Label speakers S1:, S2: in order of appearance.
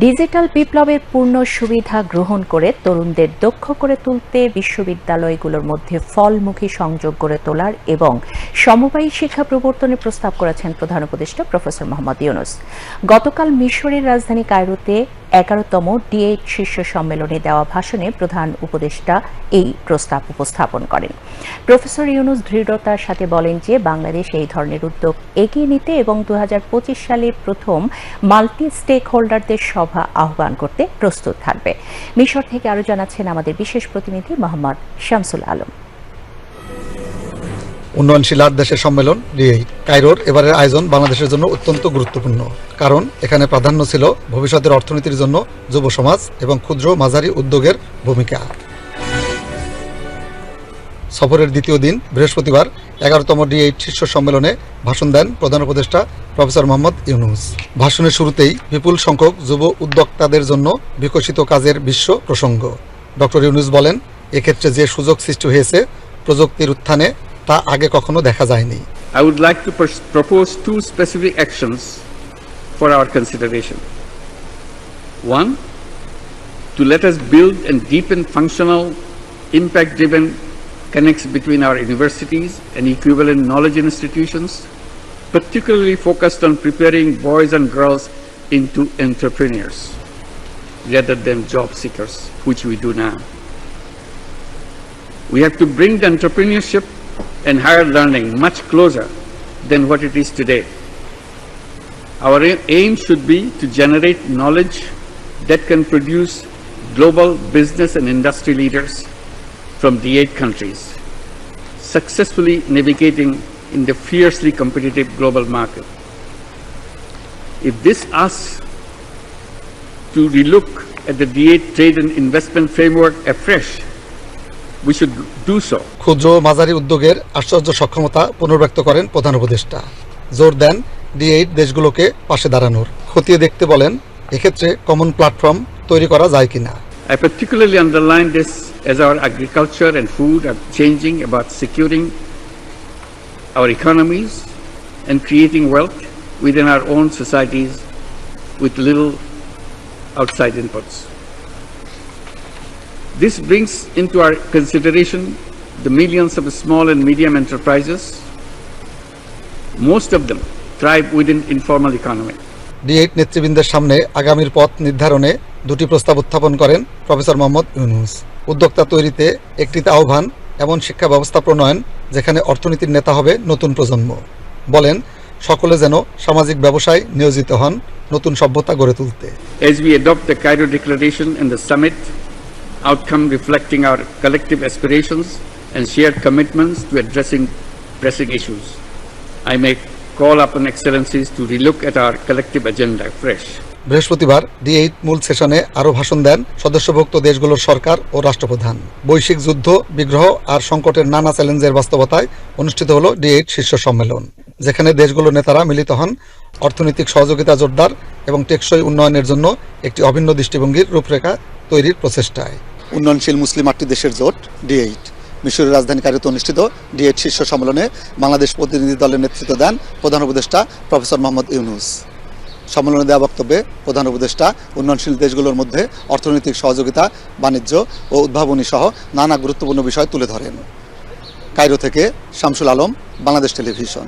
S1: Digital বিপ্লবের পূর্ণ সুবিধা গ্রহণ করে তরুণদের দক্ষ করে তুলতে বিশ্ববিদ্যালয়গুলোর মধ্যে ফলমুখী সংযোগ গড়ে তোলার এবং সমবায়ী শিক্ষা প্রবর্তনের প্রস্তাব করেছেন প্রধান উপদেষ্টা প্রফেসর মোহাম্মদ ইউনুস। গতকাল মিশরের রাজধানী কায়রোতে এগারোতম ডিএইট শীর্ষ সম্মেলনে দেওয়া ভাষণে প্রধান উপদেষ্টা এই প্রস্তাব উপস্থাপন করেন। প্রফেসর ইউনুস দৃঢ়তার সাথে বলেন যে বাংলাদেশ এই ধরনের উদ্যোগ এগিয়ে নিতে এবং দু হাজার পঁচিশ সালে প্রথম মাল্টি স্টেক হোল্ডারদের সভা আহ্বান করতে প্রস্তুত থাকবে। মিশর থেকে আরও জানাচ্ছেন আমাদের বিশেষ প্রতিনিধি মোহাম্মদ শামসুল আলম।
S2: উন্নয়নশীল আট দেশের সম্মেলন ডিএই কায়রোর এবারের আয়োজন বাংলাদেশের জন্য অত্যন্ত গুরুত্বপূর্ণ। কারণ এখানে প্রাধান্য ছিল ভবিষ্যতের অর্থনীতির জন্য যুব সমাজ এবং ক্ষুদ্র মাঝারি উদ্যোগের ভূমিকা। সফরের দ্বিতীয় দিন, বৃহস্পতিবার, এগারোতম ডি এইট শীর্ষ সম্মেলনে ভাষণ দেন প্রধান উপদেষ্টা প্রফেসর মোহাম্মদ ইউনুস। ভাষণের শুরুতেই বিপুল সংখ্যক যুব উদ্যোক্তাদের জন্য বিকশিত কাজের বিশ্ব প্রসঙ্গ। ডক্টর ইউনুস বলেন, এক্ষেত্রে যে সুযোগ সৃষ্টি হয়েছে, প্রযুক্তির উত্থানে তা আগে কখনো দেখা যায়নি
S3: I would like to pers- propose two specific actions for our consideration. One, to let us build and deepen functional, impact driven connects between our universities and equivalent knowledge institutions, particularly focused on preparing boys and girls into entrepreneurs rather than job seekers, which we do now. We have to bring the entrepreneurship and higher learning much closer than what it is today. Our aim should be to generate knowledge that can produce global business and industry leaders from the eight countries, successfully navigating in the fiercely competitive global market. If this asks to relook at the D8 trade and investment framework afresh, we should do so.
S2: ক্ষুদ্র মাঝারি উদ্যোগের আশ্চর্য সক্ষমতা পুনর্ব্যক্ত করেন প্রধান উপদেষ্টা জোর দেন D eight দেশগুলোকে পাশে দাঁড়ানোর খতিয়ে দেখতে বলেন এক্ষেত্রে কমন প্ল্যাটফর্ম তৈরি করা যায় কিনা
S3: I particularly underline this as our agriculture and food are changing about securing our economies and creating wealth within our own societies with little outside inputs. This brings into our consideration the millions of small and medium enterprises. Most of them thrive within informal economy.
S2: D eight নেতৃবৃন্দের সামনে আগামীর পথ নির্ধারণে দুটি প্রস্তাব উত্থাপন করেন professor Mohammad Yunus উদ্যোক্তা তৈরিতে একটিতে আহ্বান এমন শিক্ষা ব্যবস্থা প্রণয়ন যেখানে অর্থনীতির নেতা হবে নতুন প্রজন্ম বলেন সকলে যেন সামাজিক ব্যবসায় নিয়োজিত হন নতুন সভ্যতা গড়ে তুলতে
S3: as we adopt the Cairo Declaration and the summit outcome reflecting our collective aspirations and shared commitments to addressing pressing issues. I may call upon excellencies to relook at our collective agenda fresh.
S2: বৃহস্পতিবার D eight মূল সেশনে আরও ভাষণ দেন সদস্যভুক্ত দেশগুলোর সরকার ও রাষ্ট্রপ্রধান বৈশ্বিক যুদ্ধ, বিগ্রহ আর সংকটের নানা চ্যালেঞ্জের বাস্তবতায় অনুষ্ঠিত হল ডি এইট শীর্ষ সম্মেলন, যেখানে দেশগুলোর নেতারা মিলিত হন অর্থনৈতিক সহযোগিতা জোরদার এবং টেকসই উন্নয়নের জন্য একটি অভিন্ন দৃষ্টিভঙ্গির রূপরেখা তৈরির প্রচেষ্টায় উন্নয়নশীল মুসলিম আটটি দেশের জোট ডি এইট মিশরের রাজধানী কায়রোতে অনুষ্ঠিত ডি এইট শীর্ষ সম্মেলনে বাংলাদেশ প্রতিনিধি দলের নেতৃত্ব দেন প্রধান উপদেষ্টা প্রফেসর মোহাম্মদ ইউনুস। সম্মেলনে দেওয়া বক্তব্যে প্রধান উপদেষ্টা, উন্নয়নশীল দেশগুলোর মধ্যে অর্থনৈতিক সহযোগিতা, বাণিজ্য ও উদ্ভাবনী সহ নানা গুরুত্বপূর্ণ বিষয় তুলে ধরেন। কায়রো থেকে শামসুল আলম, বাংলাদেশ টেলিভিশন।